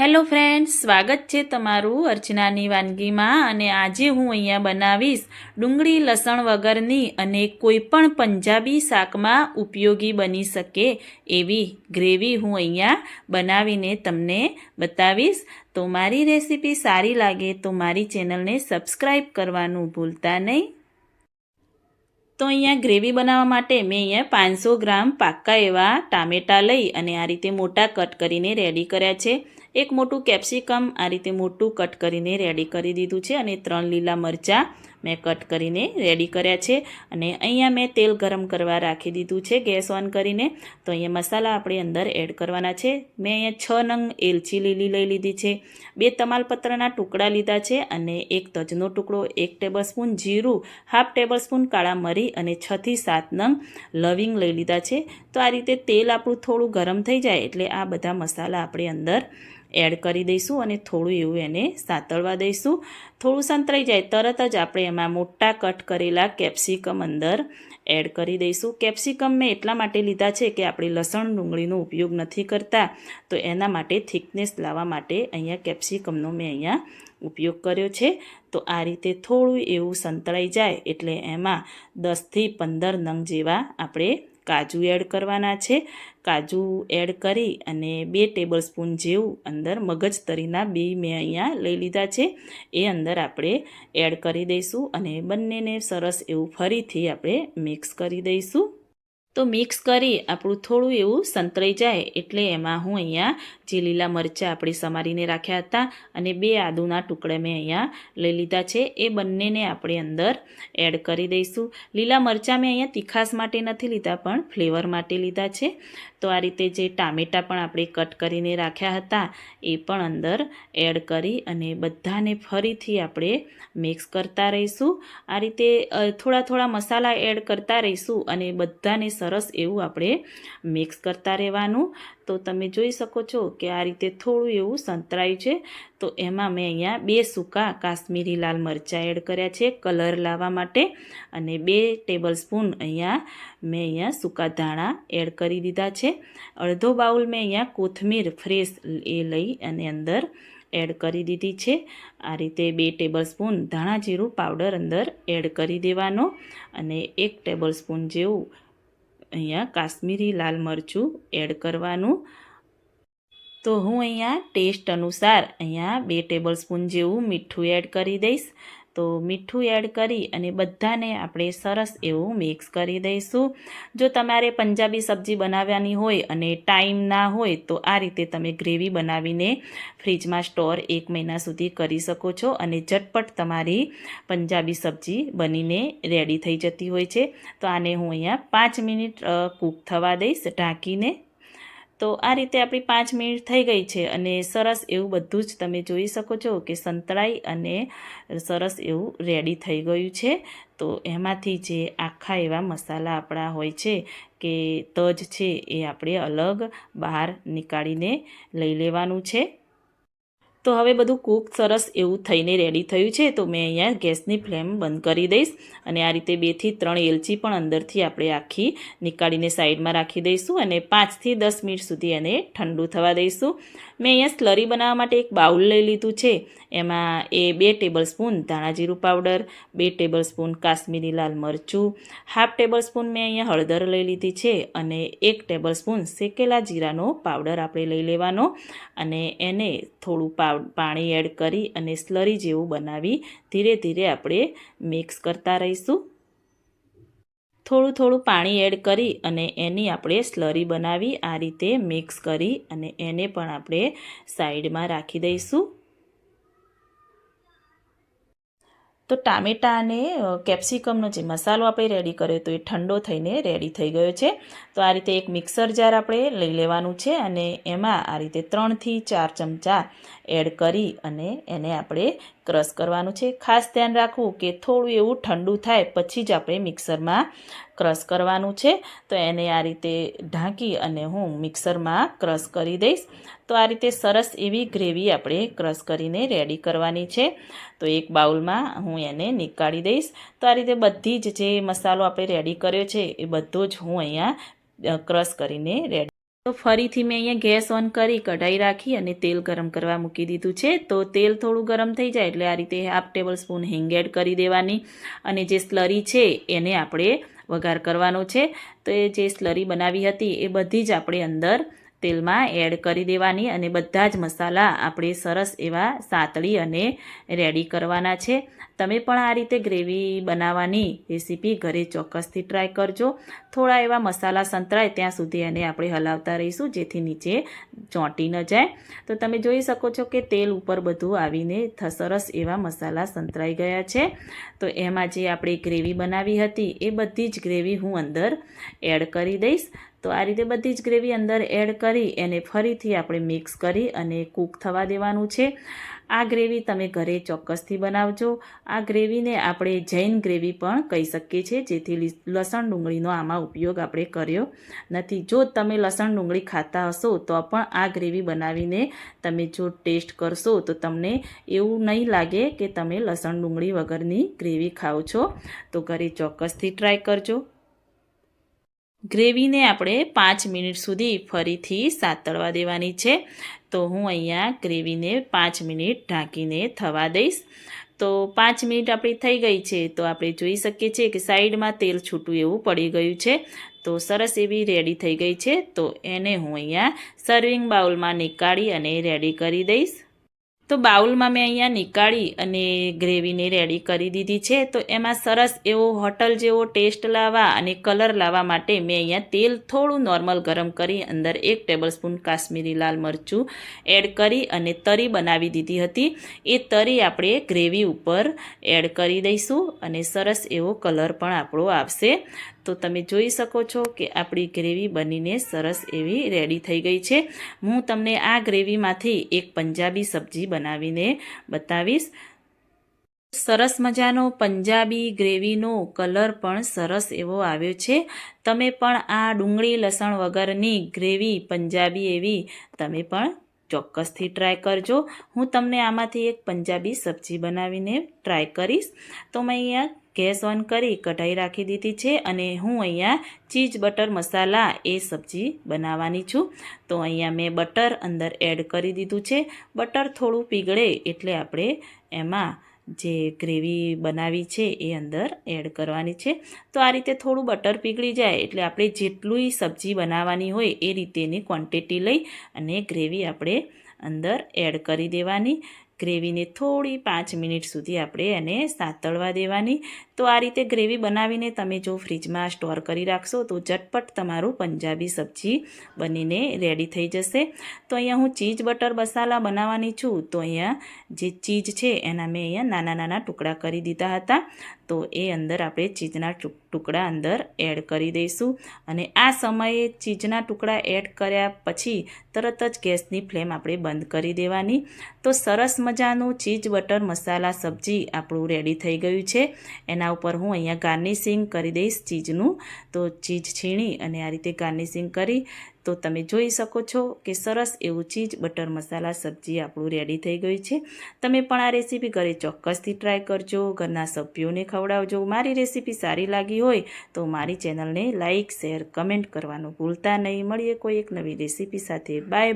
Hello friends, સ્વાગત છે તમારું અર્ચનાની વાનગીમાં અને આજે હું અહીંયા બનાવીશ ડુંગળી લસણ વગરની અને કોઈપણ પંજાબી શાકમાં ઉપયોગી બની શકે એવી ગ્રેવી હું અહીંયા બનાવીને તમને બતાવીશ. તો મારી રેસીપી સારી લાગે તો મારી ચેનલને સબસ્ક્રાઈબ કરવાનું ભૂલતા નહીં. તો અહીંયા ગ્રેવી બનાવવા માટે મેં અહીંયા પાંચસો ગ્રામ પાક્કા એવા ટામેટાં લઈ અને આ રીતે મોટા કટ કરીને રેડી કર્યા છે. એક મોટું કેપ્સિકમ આ રીતે મોટું કટ કરીને રેડી કરી દીધું છે અને ત્રણ લીલા મરચાં મેં કટ કરીને રેડી કર્યા છે. અને અહીંયા મેં તેલ ગરમ કરવા રાખી દીધું છે ગેસ ઓન કરીને. તો અહીંયા મસાલા આપણે અંદર એડ કરવાના છે. મેં અહીંયા છ નંગ એલચી લીલી લઈ લીધી છે. બે તમાલપત્રના ટુકડા લીધા છે અને એક તજનો ટુકડો, એક ટેબલસ્પૂન જીરું, હાફ ટેબલસ્પૂન કાળા મરી અને છથી સાત નંગ લવિંગ લઈ લીધા છે. તો આ રીતે તેલ આપણું થોડું ગરમ થઈ જાય એટલે આ બધા મસાલા આપણે અંદર એડ કરી દઈશું અને થોડું એવું એને સાંતળવા દઈશું. થોડું સંતરાઈ જાય તરત જ આપણે એમાં મોટા કટ કરેલા કેપ્સિકમ અંદર એડ કરી દઈશું. કેપ્સિકમ મેં એટલા માટે લીધા છે કે આપણે લસણ ડુંગળીનો ઉપયોગ નથી કરતા. તો એના માટે થિકનેસ લાવવા માટે અહીંયા કેપ્સિકમનો મેં અહીંયા ઉપયોગ કર્યો છે. તો આ રીતે થોડું એવું સંતળાઈ જાય એટલે એમાં દસથી પંદર નંગ જેવા આપણે કાજુ એડ કરવાના છે. કાજુ એડ કરી અને બે ટેબલ સ્પૂન જેવું અંદર મગજ તરીના બે મેં અહીંયા લઈ લીધા છે. એ અંદર આપણે એડ કરી દઈશું અને બંનેને સરસ એવું ફરીથી આપણે મિક્સ કરી દઈશું. તો મિક્સ કરી આપણું થોડું એવું સંતરાઈ જાય એટલે એમાં હું અહીંયા જે લીલા મરચાં આપણે સમારીને રાખ્યા હતા અને બે આદુના ટુકડા મેં અહીંયા લઈ લીધા છે, એ બંનેને આપણે અંદર એડ કરી દઈશું. લીલા મરચાં મેં અહીંયા તીખાસ માટે નથી લીધા, પણ ફ્લેવર માટે લીધા છે. તો આ રીતે જે ટામેટાં પણ આપણે કટ કરીને રાખ્યા હતા, એ પણ અંદર એડ કરી અને બધાને ફરીથી આપણે મિક્સ કરતા રહીશું. આ રીતે થોડા થોડા મસાલા એડ કરતા રહીશું અને બધાને સરસ એવું આપણે મિક્સ કરતા રહેવાનું. તો તમે જોઈ શકો છો કે આ રીતે થોડું એવું સંતરાયું છે. તો એમાં મેં અહીંયા બે સૂકા કાશ્મીરી લાલ મરચાં એડ કર્યા છે કલર લાવવા માટે. અને બે ટેબલ સ્પૂન અહીંયા મેં અહીંયા સૂકા ધાણા એડ કરી દીધા છે. અડધો બાઉલ મેં અહીંયા કોથમીર ફ્રેશ એ લઈ અને અંદર એડ કરી દીધી છે. આ રીતે બે ટેબલ સ્પૂન ધાણા જીરું પાવડર અંદર એડ કરી દેવાનો. અને એક ટેબલ સ્પૂન જેવું અહીંયા કાશ્મીરી લાલ મરચું એડ કરવાનું. તો હું અહીંયા ટેસ્ટ અનુસાર અહીંયા બે ટેબલ સ્પૂન જેવું મીઠું એડ કરી દઈશ. તો મીઠું એડ કરી અને બધાને આપણે સરસ એવું મિક્સ કરી દઈશું. જો તમારે પંજાબી સબ્જી બનાવવાની હોય અને ટાઈમ ના હોય તો આ રીતે તમે ગ્રેવી બનાવીને ફ્રીજમાં સ્ટોર એક મહિના સુધી કરી શકો છો અને ઝટપટ તમારી પંજાબી સબ્જી બનીને રેડી થઈ જતી હોય છે. તો આને હું અહીંયા પાંચ મિનિટ કૂક થવા દઈશ, ઢાંકીને તો આ રીતે આપણી પાંચ મિનિટ થઈ ગઈ છે અને સરસ એવું બધું જ તમે જોઈ શકો છો કે સંતળાઈ અને સરસ એવું રેડી થઈ ગયું છે. તો એમાંથી જે આખા એવા મસાલા આપણા હોય છે કે તજ છે એ આપણે અલગ બહાર નીકાળીને લઈ લેવાનું છે. તો હવે બધું કૂક સરસ એવું થઈને રેડી થયું છે, તો મેં અહીંયા ગેસની ફ્લેમ બંધ કરી દઈશ અને આ રીતે બેથી ત્રણ એલચી પણ અંદરથી આપણે આખી નીકાળીને સાઈડમાં રાખી દઈશું અને પાંચથી દસ મિનિટ સુધી એને ઠંડુ થવા દઈશું. મેં અહીંયા સ્લરી બનાવવા માટે એક બાઉલ લઈ લીધું છે એમાં એ બે ટેબલ સ્પૂન ધાણાજીરું પાવડર બે ટેબલ સ્પૂન કાશ્મીરી લાલ મરચું હાફ ટેબલ સ્પૂન મેં અહીંયા હળદર લઈ લીધી છે અને એક ટેબલ સ્પૂન શેકેલા જીરાનો પાવડર આપણે લઈ લેવાનો અને એને થોડું પાણી એડ કરી અને સ્લરી જેવું બનાવી ધીરે ધીરે આપણે મિક્સ કરતા રહીશું. થોડું થોડું પાણી એડ કરી અને એની આપણે સ્લરી બનાવી આ રીતે મિક્સ કરી અને એને પણ આપણે સાઈડમાં રાખી દઈશું. તો ટામેટા અને કેપ્સિકમનો જે મસાલો આપણે રેડી કર્યો તો એ ઠંડો થઈને રેડી થઈ ગયો છે. તો આ રીતે એક મિક્સર જાર આપણે લઈ લેવાનું છે અને એમાં આ રીતે ત્રણથી ચાર ચમચા એડ કરી અને એને આપણે ક્રશ કરવાનું છે. ખાસ ધ્યાન રાખવું કે થોડું એવું ઠંડુ થાય પછી જ આપણે મિક્સરમાં ક્રશ કરવાનું છે. તો એને આ રીતે ઢાંકી અને હું મિક્સરમાં ક્રશ કરી દઈશ. તો આ રીતે સરસ એવી ગ્રેવી આપણે ક્રશ કરીને રેડી કરવાની છે. તો એક બાઉલમાં હું એને નીકાળી દઈશ. તો આ રીતે બધી જ જે મસાલો આપણે રેડી કર્યો છે એ બધો જ હું અહીંયા ક્રશ કરીને રેડી તો ફરીથી મેં અહીંયા ગેસ ઓન કરી, કઢાઈ રાખી અને તેલ ગરમ કરવા મૂકી દીધું છે. તો તેલ થોડું ગરમ થઈ જાય એટલે આ રીતે હાફ ટેબલ સ્પૂન હિંગ એડ કરી દેવાની અને જે સ્લરી છે એને આપણે વઘાર કરવાનો છે. તો એ જે સ્લરી બનાવી હતી એ બધી જ આપણે અંદર તેલમાં એડ કરી દેવાની અને બધા જ મસાલા આપણે સરસ એવા સાતળી અને રેડી કરવાના છે. તમે પણ આ રીતે ગ્રેવી બનાવવાની રેસીપી ઘરે ચોક્કસથી ટ્રાય કરજો. થોડા એવા મસાલા સંતરાય ત્યાં સુધી એને આપણે હલાવતા રહીશું, જેથી નીચે ચોંટી ન જાય. તો તમે જોઈ શકો છો કે તેલ ઉપર બધું આવીને સરસ એવા મસાલા સંતરાઈ ગયા છે. તો એમાં જે આપણે ગ્રેવી બનાવી હતી, એ બધી જ ગ્રેવી હું અંદર એડ કરી દઈશ. તો આ રીતે બધી જ ગ્રેવી અંદર એડ કરી એને ફરીથી આપણે મિક્સ કરી અને કૂક થવા દેવાનું છે. આ ગ્રેવી તમે ઘરે ચોક્કસથી બનાવજો. આ ગ્રેવીને આપણે જૈન ગ્રેવી પણ કહી શકીએ છીએ, જેથી લસણ ડુંગળીનો આમાં ઉપયોગ આપણે કર્યો નથી. જો તમે લસણ ડુંગળી ખાતા હશો, તો પણ આ ગ્રેવી બનાવીને તમે જો ટેસ્ટ કરશો, તો તમને એવું નહીં લાગે કે તમે લસણ ડુંગળી વગરની ગ્રેવી ખાઓ છો. તો ઘરે ચોક્કસથી ટ્રાય કરજો. ગ્રેવીને આપણે પાંચ મિનિટ સુધી ફરીથી સાતળવા દેવાની છે. તો હું અહીંયા ગ્રેવીને પાંચ મિનિટ ઢાંકીને થવા દઈશ. તો પાંચ મિનિટ આપણી થઈ ગઈ છે. તો આપણે જોઈ શકીએ છીએ કે સાઈડમાં તેલ છૂટું એવું પડી ગયું છે. તો સરસ એવી રેડી થઈ ગઈ છે. તો એને હું અહીંયા સર્વિંગ બાઉલમાં નીકાળી અને રેડી કરી દઈશ. તો બાઉલમાં મેં અહીંયા નીકાળી અને ગ્રેવીને રેડી કરી દીધી છે. તો એમાં સરસ એવો હોટલ જેવો ટેસ્ટ લાવવા અને કલર લાવવા માટે મેં અહીંયા તેલ થોડું નોર્મલ ગરમ કરી અંદર એક ટેબલસ્પૂન કાશ્મીરી લાલ મરચું એડ કરી અને તરી બનાવી દીધી હતી. એ તરી આપણે ગ્રેવી ઉપર એડ કરી દઈશું અને સરસ એવો કલર પણ આપણો આવશે. તો તમે જોઈ શકો છો કે આપણી ગ્રેવી બનીને સરસ એવી રેડી થઈ ગઈ છે. હું તમને આ ગ્રેવીમાંથી એક પંજાબી સબ્જી બનાવીને બતાવીશ. સરસ મજાનો પંજાબી ગ્રેવીનો કલર પણ સરસ એવો આવ્યો છે. તમે પણ આ ડુંગળી લસણ વગરની ગ્રેવી પંજાબી એવી તમે પણ ચોક્કસથી ટ્રાય કરજો. હું તમને આમાંથી એક પંજાબી સબ્જી બનાવીને ટ્રાય કરીશ. તો મેં અહીંયા ગેસ ઓન કરી કઢાઈ રાખી દીધી છે અને હું અહીંયા ચીઝ બટર મસાલા એ સબ્જી બનાવવાની છું. તો અહીંયા મેં બટર અંદર એડ કરી દીધું છે. બટર થોડું પીગળે એટલે આપણે એમાં જે ગ્રેવી બનાવી છે એ અંદર એડ કરવાની છે. તો આ રીતે થોડું બટર પીગળી જાય એટલે આપણે જેટલું સબ્જી બનાવવાની હોય એ રીતેની ક્વોન્ટિટી લઈ અને ગ્રેવી આપણે અંદર એડ કરી દેવાની. ગ્રેવીને થોડી પાંચ મિનિટ સુધી આપણે એને સાતળવા દેવાની. તો આ રીતે ગ્રેવી બનાવીને તમે જો ફ્રીજમાં સ્ટોર કરી રાખશો તો ઝટપટ તમારું પંજાબી સબ્જી બનીને રેડી થઈ જશે. તો અહીંયા હું ચીઝ બટર મસાલા બનાવવાની છું. તો અહીંયા જે ચીઝ છે એના મેં અહીંયા નાના નાના ટુકડા કરી દીધા હતા. તો એ અંદર આપણે ચીજના ટુક- ટુકડા અંદર એડ કરી દઈશું. અને આ સમયે ચીજના ટુકડા એડ કર્યા પછી તરત જ ગેસની ફ્લેમ આપણે બંધ કરી દેવાની. તો સરસ મજાનું ચીઝ બટર મસાલા સબ્જી આપણું રેડી થઈ ગયું છે. એના ઉપર હું અહીંયા ગાર્નિશિંગ કરી દઈશ ચીજનું. તો ચીજ છીણી અને આ રીતે ગાર્નિશિંગ કરી તો તમે જોઈ શકો છો કે સરસ એવું ચીઝ બટર મસાલા સબ્જી આપણું રેડી થઈ ગયું છે. તમે પણ આ રેસીપી ઘરે ચોક્કસથી ટ્રાય કરજો. ઘરના સભ્યોને ખવડાવજો. મારી રેસીપી સારી લાગી હોય તો મારી ચેનલને લાઇક શેર કમેન્ટ કરવાનું ભૂલતા નહીં. મળીએ કોઈ એક નવી રેસીપી સાથે. બાય